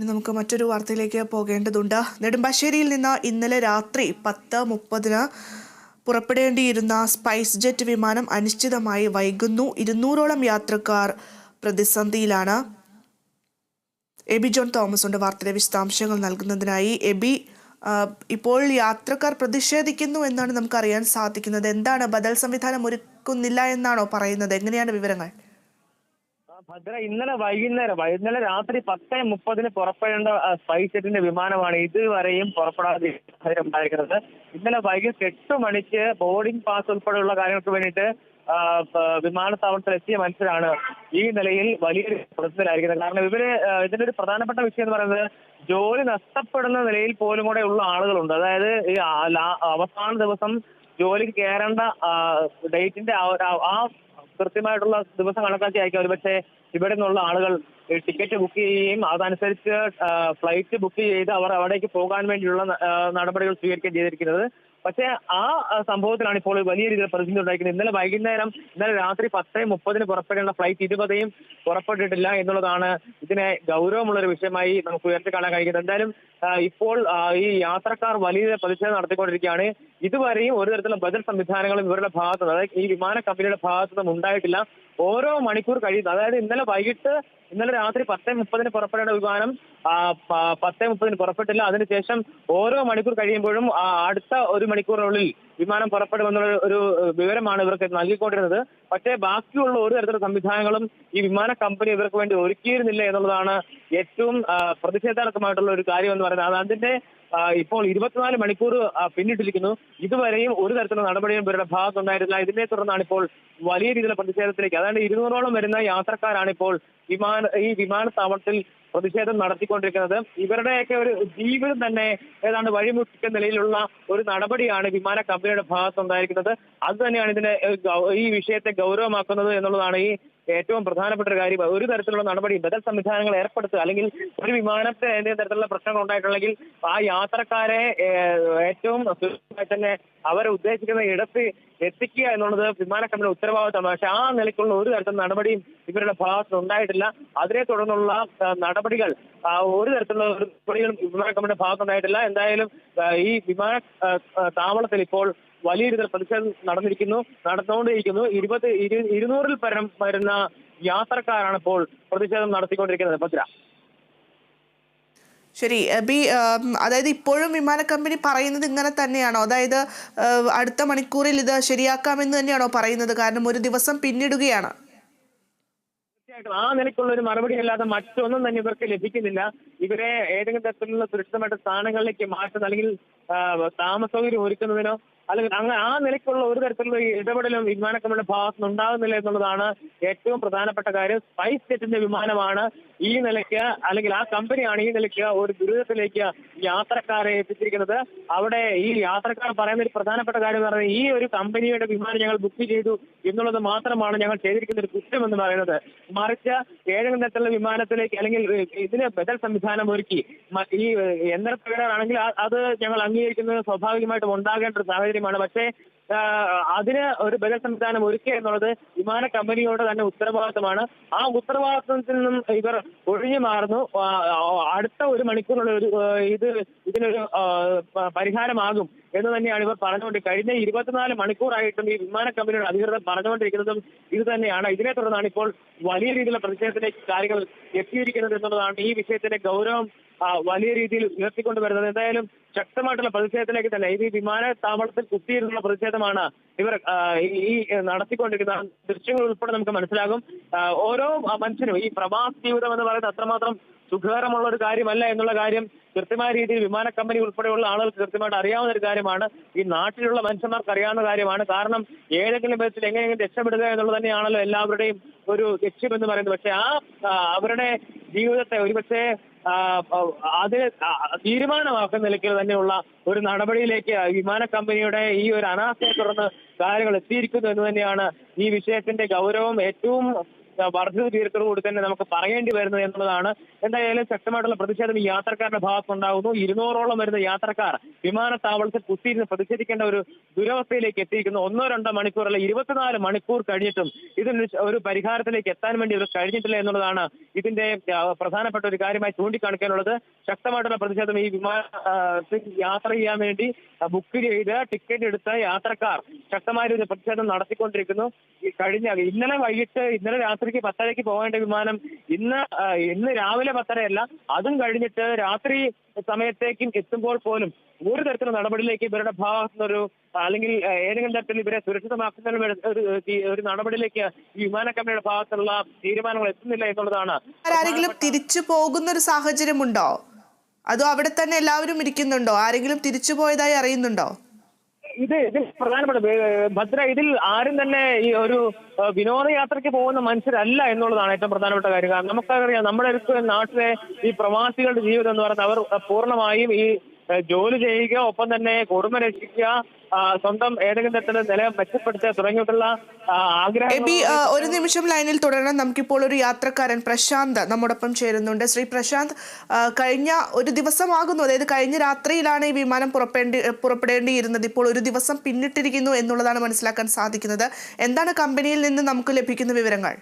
ഇനി നമുക്ക് മറ്റൊരു വാർത്തയിലേക്ക് പോകേണ്ടതുണ്ട്. നെടുമ്പാശ്ശേരിയിൽ നിന്ന് ഇന്നലെ രാത്രി പത്ത് മുപ്പതിന് പുറപ്പെടേണ്ടിയിരുന്ന സ്പൈസ് ജെറ്റ് വിമാനം അനിശ്ചിതമായി വൈകുന്നു. ഇരുന്നൂറോളം യാത്രക്കാർ പ്രതിസന്ധിയിലാണ്. എബി ജോൺ തോമസ് ഉണ്ട് വാർത്തയുടെ വിശദാംശങ്ങൾ നൽകുന്നതിനായി. എബി ഇപ്പോൾ യാത്രക്കാർ പ്രതിഷേധിക്കുന്നു എന്നാണ് നമുക്ക് അറിയാൻ സാധിക്കുന്നത്. എന്താണ്? ബദൽ സംവിധാനം ഒരുക്കുന്നില്ല എന്നാണോ പറയുന്നത്? എങ്ങനെയാണ് വിവരങ്ങൾ? ഭദ്ര ഇന്നലെ വൈകുന്നേരം വൈകുന്നേരം രാത്രി പത്ത് മുപ്പതിന് പുറപ്പെടേണ്ട സ്പൈസ് ജെറ്റിന്റെ വിമാനമാണ് ഇതുവരെയും പുറപ്പെടാതെ ഇന്നലെ വൈകിട്ട് എട്ട് മണിക്ക് ബോർഡിംഗ് പാസ് ഉൾപ്പെടെയുള്ള കാര്യങ്ങൾക്ക് വേണ്ടിയിട്ട് വിമാനത്താവളത്തിൽ എത്തിയ മനുഷ്യരാണ് ഈ നിലയിൽ വലിയൊരു പ്രശ്നത്തിലായിരിക്കുന്നത് കാരണം ഇവർ ഇതിന്റെ ഒരു പ്രധാനപ്പെട്ട വിഷയം എന്ന് പറയുന്നത് ജോലി നഷ്ടപ്പെടുന്ന നിലയിൽ പോലും കൂടെ ഉള്ള ആളുകളുണ്ട്. അതായത് ഈ അവസാന ദിവസം ജോലിക്ക് കയറേണ്ട ഡേറ്റിന്റെ ആ ഒരു- കൃത്യമായിട്ടുള്ള ദിവസം കണക്കാക്കി ആയിരിക്കും ഒരുപക്ഷെ ഇവിടെ നിന്നുള്ള ആളുകൾ ടിക്കറ്റ് ബുക്ക് ചെയ്യുകയും അതനുസരിച്ച് ഫ്ലൈറ്റ് ബുക്ക് ചെയ്ത് അവർ അവിടേക്ക് പോകാൻ വേണ്ടിയുള്ള നടപടികൾ സ്വീകരിക്കുകയും ചെയ്തിരിക്കുന്നത്. പക്ഷേ ആ സംഭവത്തിലാണ് ഇപ്പോൾ വലിയ രീതിയിൽ പ്രതിസന്ധി ഉണ്ടായിരിക്കുന്നത്. ഇന്നലെ വൈകുന്നേരം ഇന്നലെ രാത്രി പത്ത് മുപ്പതിന് പുറപ്പെടേണ്ട ഫ്ലൈറ്റ് ഇരുപതേയും പുറപ്പെട്ടിട്ടില്ല എന്നുള്ളതാണ് ഇതിനെ ഗൗരവമുള്ള ഒരു വിഷയമായി നമുക്ക് ഉയർത്തി കാണാൻ കഴിയുന്നത്. എന്തായാലും ഇപ്പോൾ ഈ യാത്രക്കാർ വലിയ പ്രതിഷേധം നടത്തിക്കൊണ്ടിരിക്കുകയാണ്. ഇതുവരെയും ഒരു തരത്തിലുള്ള ബദൽ സംവിധാനങ്ങളും ഇവരുടെ ഭാഗത്ത് നിന്ന് അതായത് ഈ വിമാന കമ്പനിയുടെ ഭാഗത്തു നിന്നും ഉണ്ടായിട്ടില്ല. ഓരോ മണിക്കൂർ കഴിയുന്നു അതായത് ഇന്നലെ വൈകിട്ട് ഇന്നലെ രാത്രി പത്തേ മുപ്പതിന് പുറപ്പെടേണ്ട വിമാനം പത്തേ മുപ്പതിന് പുറപ്പെട്ടില്ല. അതിനുശേഷം ഓരോ മണിക്കൂർ കഴിയുമ്പോഴും അടുത്ത ഒരു മണിക്കൂറിനുള്ളിൽ വിമാനം പുറപ്പെടുമെന്നുള്ള ഒരു വിവരമാണ് ഇവർക്ക് നൽകിക്കൊണ്ടിരുന്നത്. പക്ഷേ ബാക്കിയുള്ള ഒരു തരത്തിലുള്ള സംവിധാനങ്ങളും ഈ വിമാന കമ്പനി ഇവർക്ക് വേണ്ടി ഒരുക്കിയിരുന്നില്ല എന്നുള്ളതാണ് ഏറ്റവും പ്രതിഷേധാത്മകമായിട്ടുള്ള ഒരു കാര്യം എന്ന് പറയുന്നത്. അത് അതിന്റെ ഇപ്പോൾ ഇരുപത്തിനാല് മണിക്കൂർ പിന്നിട്ടിരിക്കുന്നു. ഇതുവരെയും ഒരു തരത്തിലുള്ള നടപടിയും ഇവരുടെ ഭാഗത്തുണ്ടായിരുന്നില്ല ഇതിനെ തുടർന്നാണ് ഇപ്പോൾ വലിയ രീതിയിലുള്ള പ്രതിഷേധത്തിലേക്ക്. അതായത് ഇരുന്നൂറോളം വരുന്ന യാത്രക്കാരാണ് ഇപ്പോൾ വിമാന ഈ വിമാനത്താവളത്തിൽ പ്രതിഷേധം നടത്തിക്കൊണ്ടിരിക്കുന്നത്. ഇവരുടെയൊക്കെ ഒരു ജീവിതം തന്നെ ഏതാണ്ട് വഴിമുട്ടിക്കുന്ന നിലയിലുള്ള ഒരു നടപടിയാണ് വിമാന കമ്പനിയുടെ ഭാഗത്തുണ്ടായിരിക്കുന്നത് അത് തന്നെയാണ് ഇതിനെ ഈ വിഷയത്തെ ഗൗരവമാക്കുന്നത് എന്നുള്ളതാണ് ഈ ഏറ്റവും പ്രധാനപ്പെട്ട ഒരു കാര്യം ഒരു തരത്തിലുള്ള നടപടി ബദൽ സംവിധാനങ്ങൾ ഏർപ്പെടുത്തുക അല്ലെങ്കിൽ ഒരു വിമാനത്തെ എന്തെങ്കിലും തരത്തിലുള്ള പ്രശ്നങ്ങൾ ഉണ്ടായിട്ടുണ്ടെങ്കിൽ ആ യാത്രക്കാരെ ഏറ്റവും സുരക്ഷിതമായി തന്നെ അവർ ഉദ്ദേശിക്കുന്ന ഇടത്ത് എത്തിക്കുക എന്നുള്ളത് വിമാന കമ്പനിയുടെ ഉത്തരവാദിത്തമാണ്. പക്ഷെ ആ നിലയ്ക്കുള്ള ഒരു തരത്തിലുള്ള നടപടിയും ഇവരുടെ ഭാഗത്ത് ഉണ്ടായിട്ടില്ല. അതിനെ തുടർന്നുള്ള നടപടികൾ ഒരു തരത്തിലുള്ള നടപടികളും വിമാന കമ്പനിയുടെ ഭാഗത്തുണ്ടായിട്ടില്ല എന്തായാലും ഈ വിമാന താവളത്തിൽ ഇപ്പോൾ വലിയ രീതിയിൽ പ്രതിഷേധം നടന്നിരിക്കുന്നു നടന്നുകൊണ്ടിരിക്കുന്നു. ഇരുപത് ഇരു- ഇരുന്നൂറിൽ പരം വരുന്ന യാത്രക്കാരാണ് ഇപ്പോൾ പ്രതിഷേധം നടത്തിക്കൊണ്ടിരിക്കുന്നത്. ഭദ്ര ശരി ബി അതായത് ഇപ്പോഴും വിമാന കമ്പനി പറയുന്നത് ഇങ്ങനെ തന്നെയാണോ? അതായത് അടുത്ത മണിക്കൂറിൽ ഇത് ശരിയാക്കാമെന്ന് തന്നെയാണോ പറയുന്നത്? കാരണം ഒരു ദിവസം പിന്നിടുകയാണ്. തീർച്ചയായിട്ടും. ആ നിലയ്ക്കുള്ള ഒരു മറുപടി അല്ലാതെ മറ്റൊന്നും തന്നെ ഇവർക്ക് ലഭിക്കുന്നില്ല. ഇവരെ ഏതെങ്കിലും തരത്തിലുള്ള സുരക്ഷിതമായിട്ട് സ്ഥാനങ്ങളിലേക്ക് മാറ്റുന്ന അല്ലെങ്കിൽ താമസ സൗകര്യം ഒരുക്കുന്നതിനോ അല്ലെങ്കിൽ അങ്ങനെ ആ നിലയ്ക്കുള്ള ഒരു തരത്തിലുള്ള ഇടപെടലും വിമാന കമ്പനിയുടെ ഭാഗത്ത് നിന്ന് ഉണ്ടാകുന്നില്ല എന്നുള്ളതാണ് ഏറ്റവും പ്രധാനപ്പെട്ട കാര്യം. സ്പൈസ് ജെറ്റിന്റെ വിമാനമാണ് ഈ നിലയ്ക്ക് അല്ലെങ്കിൽ ആ കമ്പനിയാണ് ഈ നിലയ്ക്ക് ഒരു ദുരിതത്തിലേക്ക് യാത്രക്കാരെ എത്തിച്ചിരിക്കുന്നത്. അവിടെ ഈ യാത്രക്കാർ പറയുന്ന ഒരു പ്രധാനപ്പെട്ട കാര്യം എന്ന് പറയുന്നത് ഈ ഒരു കമ്പനിയുടെ വിമാനം ഞങ്ങൾ ബുക്ക് ചെയ്തു എന്നുള്ളത് മാത്രമാണ് ഞങ്ങൾ ചെയ്തിരിക്കുന്ന ഒരു കുറ്റം എന്ന് പറയുന്നത്. മറിച്ച് ഏതെങ്കിലും തരത്തിലുള്ള വിമാനത്തിലേക്ക് അല്ലെങ്കിൽ ഇതിന് ബദൽ സംവിധാനം ഒരുക്കി ഈ യന്ത്രപ്രകാരമാണെങ്കിൽ അത് ഞങ്ങൾ അംഗീകരിക്കുന്നത് സ്വാഭാവികമായിട്ടും ഉണ്ടാകേണ്ട ഒരു സാഹചര്യമാണ്. പക്ഷേ അതിന് ഒരു ബദൽ സംവിധാനം ഒരുക്കുക എന്നുള്ളത് വിമാന കമ്പനിയോട് തന്നെ ഉത്തരവാദിത്തമാണ്. ആ ഉത്തരവാദിത്തത്തിൽ നിന്നും ഇവർ ഒഴിഞ്ഞു മാറുന്നു. അടുത്ത ഒരു മണിക്കൂറിനുള്ള ഒരു ഇത് ഇതിനൊരു പരിഹാരമാകും എന്ന് തന്നെയാണ് ഇവർ പറഞ്ഞുകൊണ്ട് കഴിഞ്ഞ ഇരുപത്തിനാല് മണിക്കൂറായിട്ടും ഈ വിമാന കമ്പനിയുടെ അധികൃതർ പറഞ്ഞുകൊണ്ടിരിക്കുന്നതും ഇത് തന്നെയാണ്. ഇതിനെ തുടർന്നാണ് ഇപ്പോൾ വലിയ രീതിയിലുള്ള പ്രതിഷേധത്തിലേക്ക് കാര്യങ്ങൾ എത്തിയിരിക്കുന്നത് എന്നുള്ളതാണ് ഈ വിഷയത്തിന്റെ ഗൗരവം വലിയ രീതിയിൽ ഉയർത്തിക്കൊണ്ടുവരുന്നത്. എന്തായാലും ശക്തമായിട്ടുള്ള പ്രതിഷേധത്തിലേക്ക് തന്നെ. ഇത് വിമാനത്താവളത്തിൽ കുത്തിയിരുന്നുള്ള പ്രതിഷേധമാണ് ഇവർ ഈ- നടത്തിക്കൊണ്ടിരിക്കുന്ന ദൃശ്യങ്ങൾ ഉൾപ്പെടെ നമുക്ക് മനസ്സിലാകും. ഓരോ മനുഷ്യനും ഈ പ്രവാസ ജീവിതം എന്ന് പറയുന്നത് അത്രമാത്രം സുഖകരമുള്ള ഒരു കാര്യമല്ല എന്നുള്ള കാര്യം കൃത്യമായ രീതിയിൽ വിമാന കമ്പനി ഉൾപ്പെടെയുള്ള ആളുകൾക്ക് കൃത്യമായിട്ട് അറിയാവുന്ന ഒരു കാര്യമാണ്. ഈ നാട്ടിലുള്ള മനുഷ്യന്മാർക്ക് അറിയാവുന്ന കാര്യമാണ്. കാരണം ഏതെങ്കിലും വിധത്തിൽ എങ്ങനെയെങ്കിലും രക്ഷപ്പെടുക എന്നുള്ളത് തന്നെയാണല്ലോ എല്ലാവരുടെയും ഒരു ലക്ഷ്യം എന്ന് പറയുന്നത്. പക്ഷെ ആ അവരുടെ ജീവിതത്തെ ഒരുപക്ഷെ അത് തീരുമാനമാക്കുന്ന നിലയ്ക്ക് തന്നെയുള്ള ഒരു നടപടിയിലേക്ക് വിമാന കമ്പനിയുടെ ഈ ഒരു അനാസ്ഥയെ തുടർന്ന് കാര്യങ്ങൾ എത്തിയിരിക്കുന്നു എന്ന് തന്നെയാണ് ഈ വിഷയത്തിന്റെ ഗൗരവം ഏറ്റവും വർദ്ധിത തീരത്തോടുകൂടി തന്നെ നമുക്ക് പറയേണ്ടി വരുന്നത് എന്നുള്ളതാണ്. എന്തായാലും ശക്തമായിട്ടുള്ള പ്രതിഷേധം ഈ യാത്രക്കാരുടെ ഭാഗത്തുണ്ടാകുന്നു. ഇരുന്നൂറോളം വരുന്ന യാത്രക്കാർ വിമാനത്താവളത്തിൽ കുത്തിയിരുന്ന് പ്രതിഷേധിക്കേണ്ട ഒരു ദുരവസ്ഥയിലേക്ക് എത്തിയിരിക്കുന്നു. ഒന്നോ രണ്ടോ മണിക്കൂർ അല്ല ഇരുപത്തിനാല് മണിക്കൂർ കഴിഞ്ഞിട്ടും ഇതിന് ഒരു പരിഹാരത്തിലേക്ക് എത്താൻ വേണ്ടി ഇവർ കഴിഞ്ഞിട്ടില്ല എന്നുള്ളതാണ് ഇതിന്റെ പ്രധാനപ്പെട്ട ഒരു കാര്യമായി ചൂണ്ടിക്കാണിക്കാനുള്ളത്. ശക്തമായിട്ടുള്ള പ്രതിഷേധം ഈ വിമാന യാത്ര ചെയ്യാൻ വേണ്ടി ബുക്ക് ചെയ്ത് ടിക്കറ്റ് എടുത്ത യാത്രക്കാർ ശക്തമായ ഒരു പ്രതിഷേധം നടത്തിക്കൊണ്ടിരിക്കുന്നു. കഴിഞ്ഞ ഇന്നലെ വൈകിട്ട് ഇന്നലെ രാത്രിക്ക് പത്തരയ്ക്ക് പോകേണ്ട വിമാനം ഇന്ന് ഇന്ന് രാവിലെ പത്തരയല്ല. അതും കഴിഞ്ഞിട്ട് രാത്രി സമയത്തേക്കും എത്തുമ്പോൾ പോലും ഒരു തരത്തിലുള്ള നടപടിയിലേക്ക് ഇവരുടെ ഭാഗത്തു നിന്നൊരു അല്ലെങ്കിൽ ഏതെങ്കിലും തരത്തിൽ ഇവരെ സുരക്ഷിതമാക്കുന്നതിന് ഒരു ഒരു നടപടിയിലേക്ക് വിമാന കമ്പനിയുടെ ഭാഗത്തുള്ള തീരുമാനങ്ങൾ എത്തുന്നില്ല എന്നുള്ളതാണ്. ആരെങ്കിലും തിരിച്ചു പോകുന്ന ഒരു സാഹചര്യമുണ്ടോ? അതോ അവിടെ തന്നെ എല്ലാവരും ഇരിക്കുന്നുണ്ടോ? ആരെങ്കിലും തിരിച്ചു പോയതായി അറിയുന്നുണ്ടോ? ഇത് ഇതിൽ പ്രധാനപ്പെട്ട ഭദ്ര ഇതിൽ ആരും തന്നെ ഈ ഒരു വിനോദയാത്രയ്ക്ക് പോകുന്ന മനുഷ്യരല്ല എന്നുള്ളതാണ് ഏറ്റവും പ്രധാനപ്പെട്ട കാര്യം. കാരണം നമുക്കറിയാം നമ്മുടെ അടുത്ത് നാട്ടിലെ ഈ പ്രവാസികളുടെ ജീവിതം എന്ന് പറയുന്നത് അവർ പൂർണമായും ഈ ജോലി ചെയ്യുക ഒപ്പം തന്നെ കുടുംബം രക്ഷിക്കുക സ്വന്തം ഏതെങ്കിലും തരത്തിലുള്ള നില മെച്ചപ്പെടുത്തുക തുടങ്ങിയിട്ടുള്ള ആ, ആഗ്രഹങ്ങൾ എബി ആ, ഒരു നിമിഷം ലൈനിൽ തുടരണം. നമുക്കിപ്പോൾ ഒരു യാത്രക്കാരൻ പ്രശാന്ത് നമ്മോടൊപ്പം ചേരുന്നുണ്ട്. ശ്രീ പ്രശാന്ത് കഴിഞ്ഞ ഒരു ദിവസമാകുന്നു. അതായത് കഴിഞ്ഞ രാത്രിയിലാണ് ഈ വിമാനം പുറപ്പെടേണ്ടി പുറപ്പെടേണ്ടിയിരുന്നത്. ഇപ്പോൾ ഒരു ദിവസം പിന്നിട്ടിരിക്കുന്നു എന്നുള്ളതാണ് മനസ്സിലാക്കാൻ സാധിക്കുന്നത്. എന്താണ് കമ്പനിയിൽ നിന്ന് നമുക്ക് ലഭിക്കുന്ന വിവരങ്ങൾ?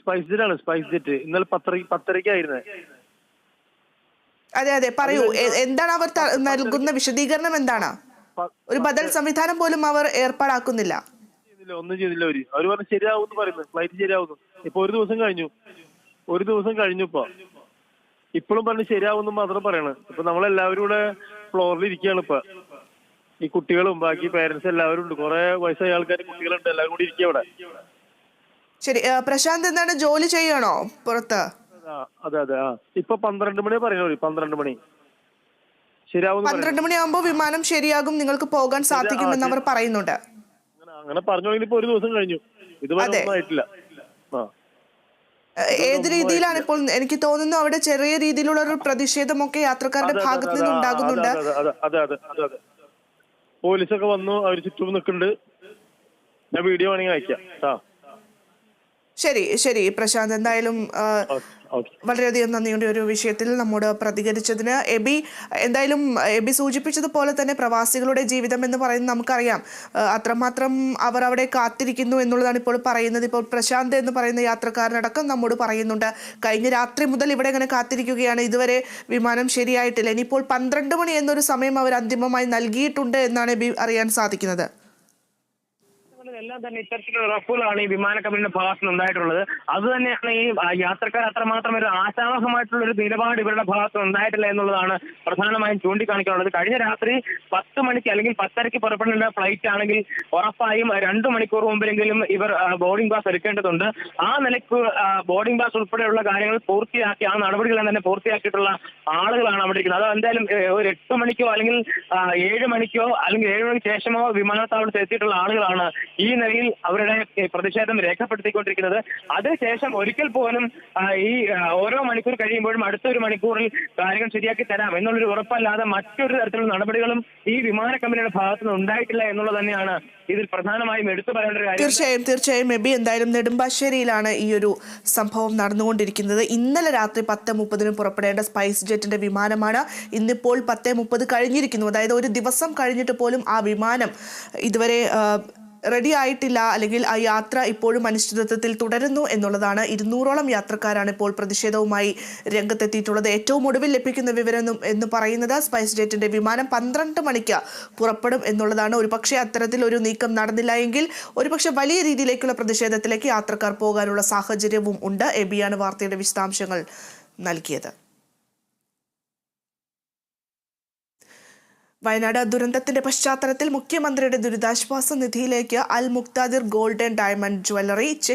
സ്പൈസ് ജെറ്റ് ആണ്. Spice jet. ഇന്നലെ പത്തര പത്തരയ്ക്കായിരുന്നേ. അതെ അതെ പറയൂ. എന്താണ് അവർ നൽകുന്ന വിശദീകരണം എന്താണ്? ഒരു ബദൽ സംവിധാനം പോലും അവർ ഏർപ്പാടാക്കുന്നില്ല. ഒന്നും ചെയ്തില്ല അവർ അവർ പറഞ്ഞു ശരിയാവും പറയുന്നു. ഫ്ലൈറ്റ് ശരിയാവുന്നു. ഇപ്പൊ ഒരു ദിവസം കഴിഞ്ഞു. ഒരു ദിവസം കഴിഞ്ഞു ഇപ്പൊ. ഇപ്പോഴും പറഞ്ഞു ശരിയാവുന്നു മാത്രം പറയണ്. ഇപ്പൊ നമ്മളെല്ലാവരും ഇവിടെ ഫ്ലോറിൽ ഇരിക്കുകയാണ് ഇപ്പൊ. ഈ കുട്ടികളും ബാക്കി പേരൻസ് എല്ലാവരും ഉണ്ട്. കുറെ വയസ്സായ ആൾക്കാർ കുട്ടികളുണ്ട്. എല്ലാവരും കൂടി ഇരിക്കുക ഇവിടെ. ശരി പ്രശാന്ത് എന്താണ് ജോലി ചെയ്യണോ പുറത്ത്? അതെ അതെ ആ. ഇപ്പൊ പന്ത്രണ്ട് മണി പറയുന്നത് പന്ത്രണ്ട് മണി. ശരിയാവും. പന്ത്രണ്ട് മണിയാകുമ്പോ വിമാനം ശരിയാകും നിങ്ങൾക്ക് പോകാൻ സാധിക്കുമെന്ന് അവർ പറയുന്നുണ്ട്. അങ്ങനെ അങ്ങനെ പറഞ്ഞു തുടങ്ങി ഇപ്പൊ ഒരു ദിവസം കഴിഞ്ഞു. ഇതുവരെ ആയിട്ടില്ല. ഏത് രീതിയിലാണ് ഇപ്പോൾ എനിക്ക് തോന്നുന്നു അവിടെ ചെറിയ രീതിയിലുള്ള ഒരു പ്രതിഷേധമൊക്കെ യാത്രക്കാരുടെ ഭാഗത്ത് നിന്ന് ഉണ്ടാകുന്നുണ്ട്. പോലീസൊക്കെ വന്നു അവർ ചുറ്റും നിൽക്കുന്നുണ്ട്. ഞാൻ വീഡിയോ വേണമെങ്കിൽ അയക്കാം. ശരി ശരി പ്രശാന്ത്. എന്തായാലും വളരെയധികം നന്ദിയുണ്ട് ഒരു വിഷയത്തിൽ നമ്മോട് പ്രതികരിച്ചതിന്. എബി എന്തായാലും എബി സൂചിപ്പിച്ചതുപോലെ തന്നെ പ്രവാസികളുടെ ജീവിതം എന്ന് പറയുന്നത് നമുക്കറിയാം. അത്രമാത്രം അവർ അവിടെ കാത്തിരിക്കുന്നു എന്നുള്ളതാണ് ഇപ്പോൾ പറയുന്നത്. ഇപ്പോൾ പ്രശാന്ത് എന്ന് പറയുന്ന യാത്രക്കാരനടക്കം നമ്മോട് പറയുന്നുണ്ട്. കഴിഞ്ഞ രാത്രി മുതൽ ഇവിടെ ഇങ്ങനെ കാത്തിരിക്കുകയാണ്. ഇതുവരെ വിമാനം ശരിയായിട്ടില്ല. ഇനിയിപ്പോൾ പന്ത്രണ്ട് മണി എന്നൊരു സമയം അവർ അന്തിമമായി നൽകിയിട്ടുണ്ട് എന്നാണ് എബി അറിയാൻ സാധിക്കുന്നത്. എല്ലാം തന്നെ ഇത്തരത്തിലുള്ള ഉറപ്പുകളാണ് ഈ വിമാന കമ്പനിയുടെ ഭാഗത്ത് ഉണ്ടായിട്ടുള്ളത്. അത് തന്നെയാണ് ഈ യാത്രക്കാർ അത്രമാത്രം ഒരു ആശാവഹമായിട്ടുള്ള ഒരു നിലപാട് ഇവരുടെ ഭാഗത്ത് ഉണ്ടായിട്ടില്ല എന്നുള്ളതാണ് പ്രധാനമായും ചൂണ്ടിക്കാണിക്കാനുള്ളത്. കഴിഞ്ഞ രാത്രി പത്ത് മണിക്ക് അല്ലെങ്കിൽ പത്തരയ്ക്ക് പുറപ്പെടേണ്ട ഫ്ലൈറ്റ് ആണെങ്കിൽ ഉറപ്പായും രണ്ടു മണിക്കൂർ മുമ്പെങ്കിലും ഇവർ ബോർഡിംഗ് പാസ് എടുക്കേണ്ടതുണ്ട്. ആ നിലയ്ക്ക് ബോർഡിംഗ് പാസ് ഉൾപ്പെടെയുള്ള കാര്യങ്ങൾ പൂർത്തിയാക്കി ആ നടപടികളെല്ലാം തന്നെ പൂർത്തിയാക്കിയിട്ടുള്ള ആളുകളാണ് അവിടെ ഇരിക്കുന്നത്. അത് എന്തായാലും ഒരു എട്ട് മണിക്കോ അല്ലെങ്കിൽ ഏഴ് മണിക്കോ അല്ലെങ്കിൽ ഏഴ് മണിക്ക് ശേഷമോ വിമാനത്താവളത്തിൽ എത്തിയിട്ടുള്ള ആളുകളാണ് ഈ നിലയിൽ അവരുടെ പ്രതിഷേധം രേഖപ്പെടുത്തിക്കൊണ്ടിരിക്കുന്നത്. അതിനുശേഷം ഒരിക്കൽ പോലും ഈ ഓരോ മണിക്കൂർ കഴിയുമ്പോഴും അടുത്തൊരു മണിക്കൂറിൽ കാര്യങ്ങൾ ശരിയാക്കി തരാം എന്നുള്ളൊരു ഉറപ്പല്ലാതെ മറ്റൊരു തരത്തിലുള്ള നടപടികളും ഈ വിമാന കമ്പനിയുടെ ഭാഗത്തു നിന്ന് ഉണ്ടായിട്ടില്ല എന്നുള്ളത് തന്നെയാണ് ഇതിൽ പ്രധാനമായും എടുത്തു പറയേണ്ട ഒരു കാര്യം. തീർച്ചയായും തീർച്ചയായും മെബി എന്തായാലും നെടുമ്പാശ്ശേരിയിലാണ് ഈ ഒരു സംഭവം നടന്നുകൊണ്ടിരിക്കുന്നത്. ഇന്നലെ രാത്രി പത്ത് മുപ്പതിന് പുറപ്പെടേണ്ട സ്പൈസ് ജെറ്റിന്റെ വിമാനമാണ് ഇന്നിപ്പോൾ പത്ത് മുപ്പത് കഴിഞ്ഞിരിക്കുന്നു. അതായത് ഒരു ദിവസം കഴിഞ്ഞിട്ട് പോലും ആ വിമാനം ഇതുവരെ റെഡി ആയിട്ടില്ല അല്ലെങ്കിൽ ആ യാത്ര ഇപ്പോഴും അനിശ്ചിതത്വത്തിൽ തുടരുന്നു എന്നുള്ളതാണ് ഇരുന്നൂറോളം യാത്രക്കാരാണ് ഇപ്പോൾ പ്രതിഷേധവുമായി രംഗത്തെത്തിയിട്ടുള്ളത്. ഏറ്റവും ഒടുവിൽ ലഭിക്കുന്ന വിവരം എന്ന് പറയുന്നത് സ്പൈസ് ജെറ്റിന്റെ വിമാനം പന്ത്രണ്ട് മണിക്ക് പുറപ്പെടും എന്നുള്ളതാണ്. ഒരുപക്ഷെ അത്തരത്തിൽ ഒരു നീക്കം നടന്നില്ല എങ്കിൽ ഒരുപക്ഷെ വലിയ രീതിയിലേക്കുള്ള പ്രതിഷേധത്തിലേക്ക് യാത്രക്കാർ പോകാനുള്ള സാഹചര്യവും ഉണ്ട്. എബിയാണ് വാർത്തയുടെ വിശദാംശങ്ങൾ നൽകിയത്. വയനാട് ദുരന്തത്തിന്റെ പശ്ചാത്തലത്തിൽ മുഖ്യമന്ത്രിയുടെ ദുരിതാശ്വാസ നിധിയിലേക്ക് Al Muqtadir golden diamond jewellery cheque